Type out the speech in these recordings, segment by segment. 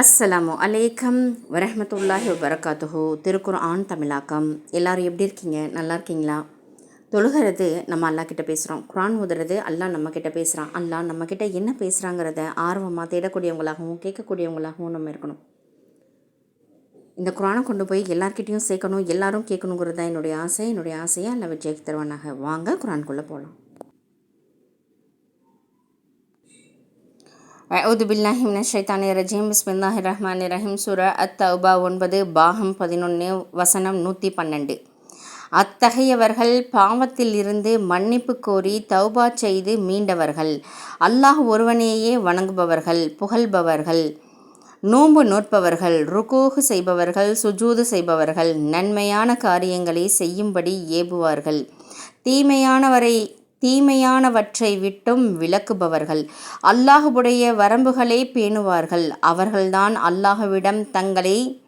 அஸ்ஸலாமு அலைக்கம் வரஹ்மத்துல்லாஹி வபரகாத்துஹு. திருக்குர்ஆன் தமிழாக்கம். எல்லாரும் எப்படி இருக்கீங்க? நல்லா இருக்கீங்களா? தொழுகிறது நம்ம அல்லாஹ் கிட்ட பேசுகிறோம் குரான் ஊதுறது அல்லா நம்ம கிட்ட பேசுகிறான் அல்லாஹ் நம்மக்கிட்ட என்ன பேசுகிறாங்கிறத ஆர்வமாக தேடக்கூடியவங்களாகவும் கேட்கக்கூடியவங்களாகவும் நம்ம இருக்கணும். இந்த குரானை கொண்டு போய் எல்லார்கிட்டேயும் சேர்க்கணும் எல்லாரும் கேட்கணுங்கிறது தான் என்னுடைய ஆசை. என்னுடைய ஆசையாக அல்ல விஜய்க்கு தருவானாக. வாங்க குரான்குள்ளே போகலாம் அவுது பில்லாஹி மினஷைத்தானி ரஜீம். பிஸ்மில்லாஹி ரஹ்மான் ரஹீம். சூரா அத்தௌபா ஒன்பது பாகம் பதினொன்று வசனம் நூற்றி பன்னெண்டு. அத்தகையவர்கள் பாவத்தில் இருந்து மன்னிப்பு கோரி தௌபா செய்து மீண்டவர்கள். அல்லாஹ் ஒருவனையே வணங்குபவர்கள் புகழ்பவர்கள் நோன்பு நோற்பவர்கள் ருகோகு செய்பவர்கள் சுஜூது செய்பவர்கள் நன்மையான காரியங்களை செய்யும்படி ஏவுவார்கள். தீமையானவரை தீமையானவற்றை விட்டும் விலக்குபவர்கள். அல்லாஹுடைய வரம்புகளை பேணுவார்கள். அவர்கள்தான் அல்லாஹுவிடம் தங்களை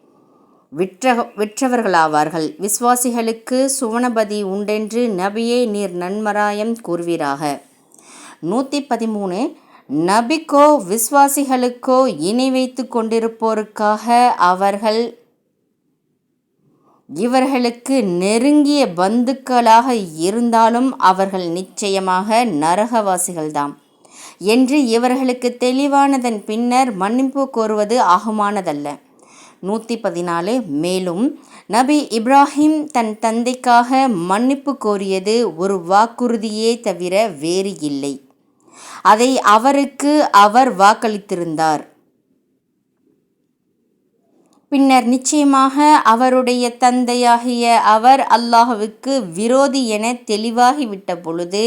விற்ற விற்றவர்களாவார்கள். விசுவாசிகளுக்கு சுவனபதி உண்டென்று நபியே நீர் நன்மராயம் கூறுவீராக. நூற்றி பதிமூணு நபிக்கோ விசுவாசிகளுக்கோ இணை வைத்து கொண்டிருப்போருக்காக அவர்கள் இவர்களுக்கு நெருங்கிய பந்துக்களாக இருந்தாலும் அவர்கள் நிச்சயமாக நரகவாசிகள்தாம். என்று இவர்களுக்கு தெளிவானதன் பின்னர் மன்னிப்பு கோருவது ஆகுமானதல்ல. நூற்றி பதினாலு மேலும் நபி இப்ராஹிம் தன் தந்தைக்காக மன்னிப்பு கோரியது ஒரு வாக்குறுதியே தவிர வேறு இல்லை. அதை அவருக்கு அவர் வாக்களித்திருந்தார். பின்னர் நிச்சயமாக அவருடைய தந்தையாகிய அவர் அல்லாஹுவுக்கு விரோதி என தெளிவாகிவிட்ட பொழுது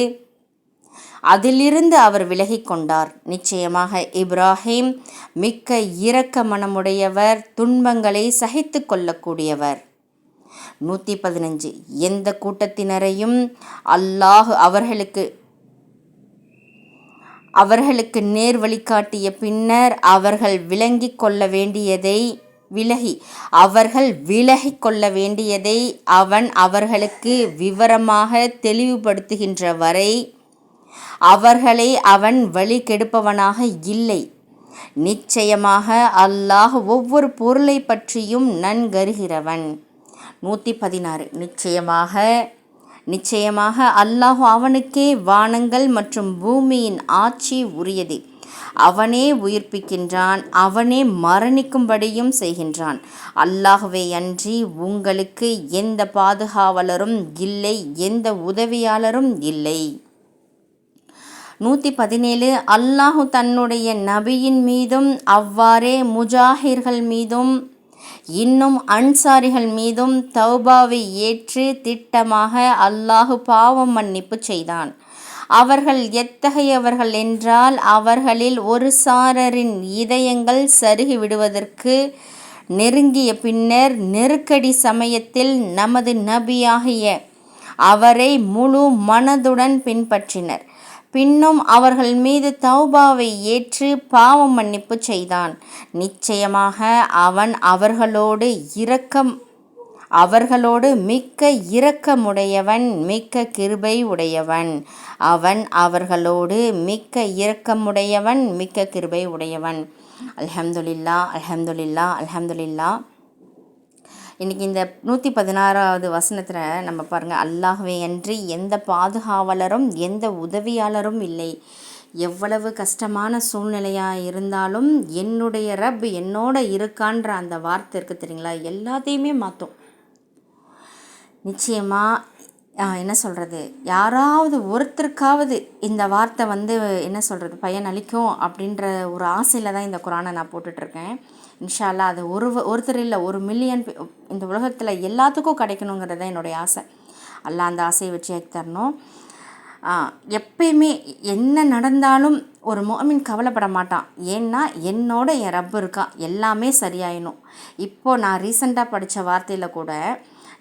அதிலிருந்து அவர் விலகி கொண்டார். நிச்சயமாக இப்ராஹிம் மிக்க இரக்க மனமுடையவர் துன்பங்களை சகித்து கொள்ளக்கூடியவர். நூற்றி பதினஞ்சு. எந்த கூட்டத்தினரையும் அல்லாஹ் அவர்களுக்கு அவர்களுக்கு நேர் வழிகாட்டிய பின்னர் அவர்கள் விளங்கி கொள்ள வேண்டியதை விலகி. அவர்கள் விலகி கொள்ள வேண்டியதை அவன் அவர்களுக்கு விவரமாக தெளிவுபடுத்துகின்ற வரை அவர்களை அவன் வழி கெடுப்பவனாக இல்லை. நிச்சயமாக அல்லாஹ் ஒவ்வொரு பொருளை பற்றியும் நன்கருகிறவன் நூற்றி பதினாறு நிச்சயமாக நிச்சயமாக அல்லாஹ் அவனுக்கே வானங்கள் மற்றும் பூமியின் ஆட்சி உரியது. அவனே உயிர்ப்பிக்கின்றான் அவனே மரணிக்கும்படியும் செய்கின்றான். அல்லாகவே அன்றி உங்களுக்கு எந்த பாதுகாவலரும் இல்லை எந்த உதவியாளரும் இல்லை. நூற்றி பதினேழு அல்லாஹு தன்னுடைய நபியின் மீதும் அவ்வாறே முஜாஹிர்கள் மீதும் இன்னும் அன்சாரிகள் மீதும் தௌபாவை ஏற்று திட்டமாக அல்லாஹு பாவம் மன்னிப்பு செய்தான். அவர்கள் எத்தகையவர்கள் என்றால் அவர்களில் ஒரு சாரரின் இதயங்கள் சருகி விடுவதற்கு நெருங்கிய பின்னர் நெருக்கடி சமயத்தில் நமது நபியாகிய அவரை முழு மனதுடன் பின்பற்றினர். பின்னும் அவர்கள் மீது தௌபாவை ஏற்று பாவம் மன்னிப்பு செய்தான். நிச்சயமாக அவன் அவர்களோடு இரக்கம் அவர்களோடு மிக்க இரக்கமுடையவன் மிக்க கிருபை உடையவன். அவன் அவர்களோடு மிக்க இரக்கமுடையவன் மிக்க கிருபை உடையவன். அல்ஹம்துலில்லா அல்ஹம்துலில்லா அல்ஹம்துலில்லா. இன்றைக்கி இந்த நூற்றி பதினாறாவது வசனத்தில் நம்ம பாருங்கள் அல்லாஹ்வே அன்றி எந்த பாதுகாவலரும் எந்த உதவியாளரும் இல்லை. எவ்வளவு கஷ்டமான சூழ்நிலையாக இருந்தாலும் என்னுடைய ரப் என்னோட இருக்கான்ற அந்த வார்த்தை இருக்குது தெரியுங்களா? எல்லாத்தையுமே மாற்றும் நிச்சயமாக என்ன சொல்கிறது யாராவது ஒருத்தருக்காவது இந்த வார்த்தை வந்து என்ன சொல்கிறது பயன் அளிக்கும் அப்படின்ற ஒரு ஆசையில் தான் இந்த குரானை நான் போட்டுட்ருக்கேன். இன்ஷால்லா அது ஒரு ஒருத்தர் இல்லை ஒரு மில்லியன் இந்த உலகத்தில் எல்லாத்துக்கும் கிடைக்கணுங்கிறது தான் என்னுடைய ஆசை. அல்லா அந்த ஆசையை வச்சு தரணும். எப்பயுமே என்ன நடந்தாலும் ஒரு மோமின் கவலைப்பட மாட்டான். ஏன்னா என்னோட என் ரப்பு இருக்கான் எல்லாமே சரியாயிடும். இப்போது நான் ரீசெண்டாக படித்த வார்த்தையில் கூட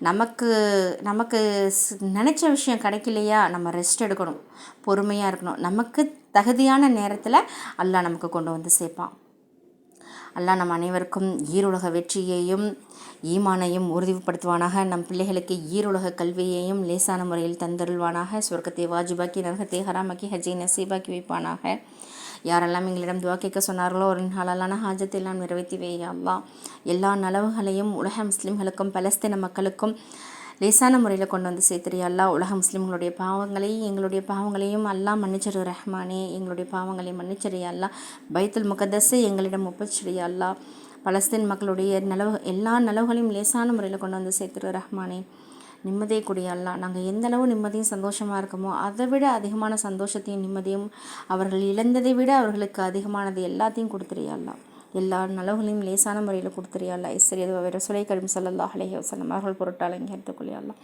நமக்கு நமக்கு நினச்ச விஷயம் கிடைக்கலையா நம்ம ரெஸ்ட் எடுக்கணும். பொறுமையாக இருக்கணும். நமக்கு தகுதியான நேரத்தில் அல்லாஹ் நமக்கு கொண்டு வந்து சேர்ப்பான். அல்லாஹ் நம் அனைவருக்கும் ஈருலக வெற்றியையும் ஈமானையும் உறுதிப்படுத்துவானாக. நம் பிள்ளைகளுக்கு ஈருலக கல்வியையும் லேசான முறையில் தந்தருள்வானாக. சொர்க்கத்தை வாஜிபாக்கி நரகத்தை ஹராமாக்கி ஹஜ்ஜை நசீபாக்கி வைப்பானாக. யாரெல்லாம் எங்களிடம் துவா கேட்க சொன்னார்களோ ஒரு ஹலாலான ஹாஜத்தை எல்லாம் நிறைவேற்றி அல்லா எல்லா நலவுகளையும் உலக முஸ்லிம்களுக்கும் பலஸ்தீன மக்களுக்கும் லேசான முறையில் கொண்டு வந்து சேர்த்துறியா அல்லா உலக முஸ்லீம்களுடைய பாவங்களை எங்களுடைய பாவங்களையும் அல்லா மன்னிச்சிரு ரஹ்மானே. எங்களுடைய பாவங்களை மன்னிச்சிரியா அல்லா பைத்துல் முகதஸை எங்களிடம் ஒப்பச்சிரியா அல்லா பலஸ்தீன் மக்களுடைய நலவு எல்லா நலவுகளையும் லேசான முறையில் கொண்டு வந்து சேர்த்துரு ரஹ்மானே. நிம்மதியை கூடிய அல்லா நாங்கள் எந்த அளவு நிம்மதியும் சந்தோஷமாக இருக்கமோ அதை விட அதிகமான சந்தோஷத்தையும் நிம்மதியும் அவர்கள் இழந்ததை விட அவர்களுக்கு அதிகமானது எல்லாத்தையும் கொடுத்துறியா அல்லா எல்லா நலவுகளையும் லேசான முறையில் கொடுத்துறியாள்லா இஸ்ரியது வேறு சுலை கரும் சல்லா அலஹி வசலம் அவர்கள் பொருட்டால் இங்கே எடுத்துக்கொள்ளியாள்லா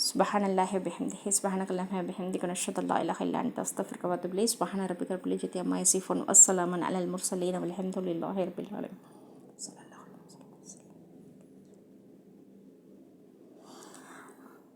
سبحان الله وبحمده سبحانك اللهم وبحمدك نشهد ان لا اله الا انت استغفرك واتوب اليك سبحان ربك رب العزه عما يصفون والسلام على المرسلين والحمد لله رب العالمين